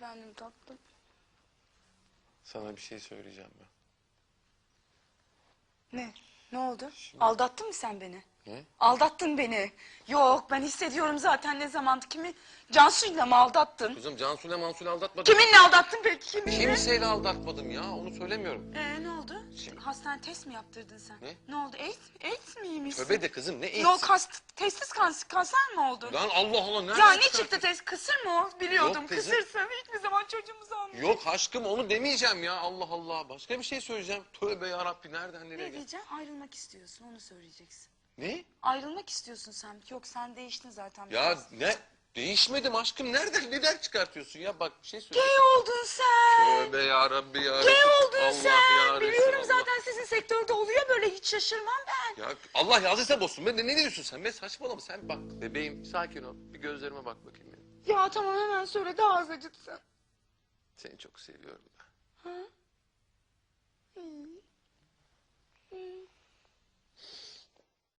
Efendim tatlım. Sana bir şey söyleyeceğim ben. Ne? Ne oldu? Aldattın mı sen beni? Ne? Aldattın beni. Yok ben hissediyorum zaten ne zaman kimi? Cansu'yla mı aldattın? Kızım Cansu'yla Mansu'yla aldatmadım. Kiminle aldattın peki kiminle? Kimseyle aldatmadım ya onu söylemiyorum. Ee, ne oldu? Şimdi- Hastane test mi yaptırdın sen? Ne? Ne oldu? AIDS, AIDS miymiş? Tövbe de kızım ne eğitim? Yok hast testis kanser, kanser mi oldu? Lan Allah Allah nereden ya ne çıkarttın? çıktı test? Kısır mı o? Biliyordum. Yok kızım. Kısırsa hiçbir zaman çocuğumuzu almayacağım. Yok aşkım onu demeyeceğim ya Allah Allah. Başka bir şey söyleyeceğim. Tövbe yarabbi nereden nereye Ne diyeceğim? Ayrılmak istiyorsun onu söyleyeceksin. Ne? Ayrılmak istiyorsun sen. Yok sen değiştin zaten. Ya biraz. ne? Değişmedim aşkım. Nereden neden çıkartıyorsun ya? Bak bir şey söyle. Gay oldun sen. Tövbe yarabbi ya. Gay oldun Allah sen. ya Biliyorum Resulallah. zaten sizin sektörde oluyor böyle hiç şaşırmam ben. Ya Allah yazdıysa bozsun. Ben ne, ne diyorsun sen? Ben saçmalama sen bak. Bebeğim sakin ol. Bir gözlerime bak bakayım benim. Ya tamam hemen söyle daha az acıtsın. Seni çok seviyorum ben. Ha?